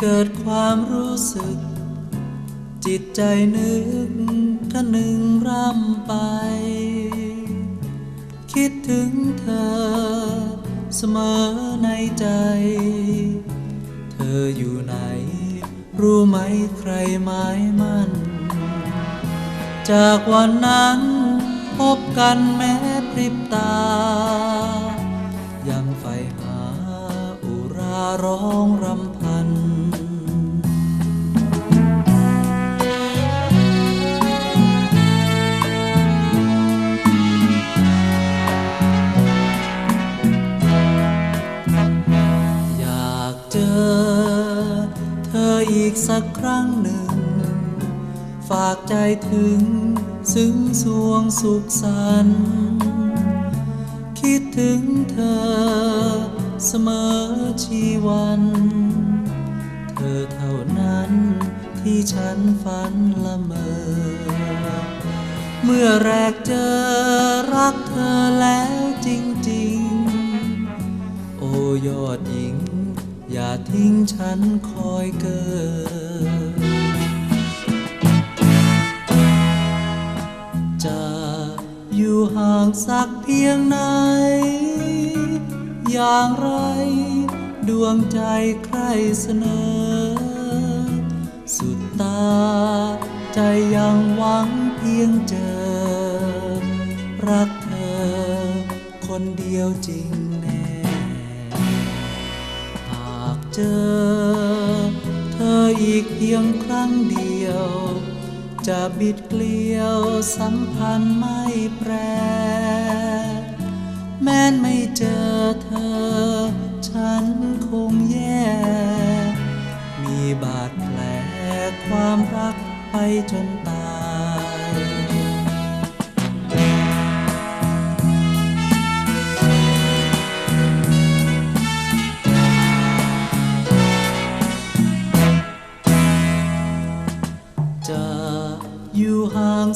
เกิดความรู้สึก จิตใจนึกก็หนึ่งร่ำไป คิดถึงเธอเสมอในใจ เธออยู่ไหน รู้ไหมใครหมายมั่น จากวันนั้นพบกันแม้พริบตา ยังใฝ่หาอุราร้องรำ เจอ เธออีกสักครั้งหนึ่ง ฝากใจถึงซึ้งสวงสุขสันต์คิดถึงเธอเสมอชีวัน เธอเท่านั้นที่ฉันฝันละเมอ เมื่อแรกเจอรักเธอแล้วจริง ๆ โอ้ยอดหญิง อย่าทิ้งฉันคอยเกินจะอยู่ห่างสักเพียงไหน อย่างไรดวงใจใครเสนอ สุดตาใจยังหวังเพียงเจอ รักเธอคนเดียวจริง เจอ เธออีกเพียงครั้งเดียว จะบิดเกลียวสัมพันธ์ไม่แปร แม้นไม่เจอเธอ ฉันคงแย่ มีบาดแผลความรักไปจนตาย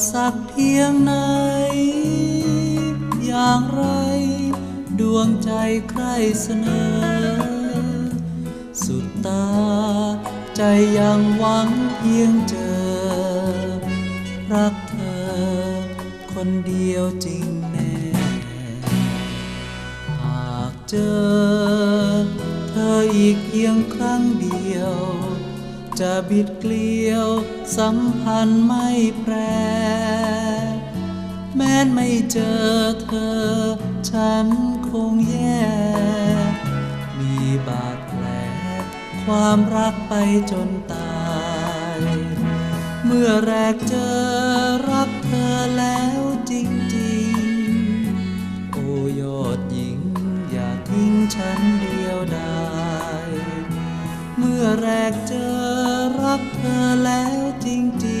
สักเพียงไหน อย่างไร ดวงใจใครเสนอ สุดตา ใจยังหวังเพียงเจอ รักเธอ คนเดียวจริงแน่ หากเจอ เธออีกเพียงครั้งเดียว จะบิดเกลียวสัมพันธ์ไม่แปร แม้นไม่เจอเธอ ฉันคงแย่ มีบาดแผลความรักไปจนตาย เมื่อแรกเจอรักเธอแล้วจริงๆ โอยอดหญิง อย่าทิ้งฉันเดียวดายเมื่อแรกเจอ กเธอแล้วจริง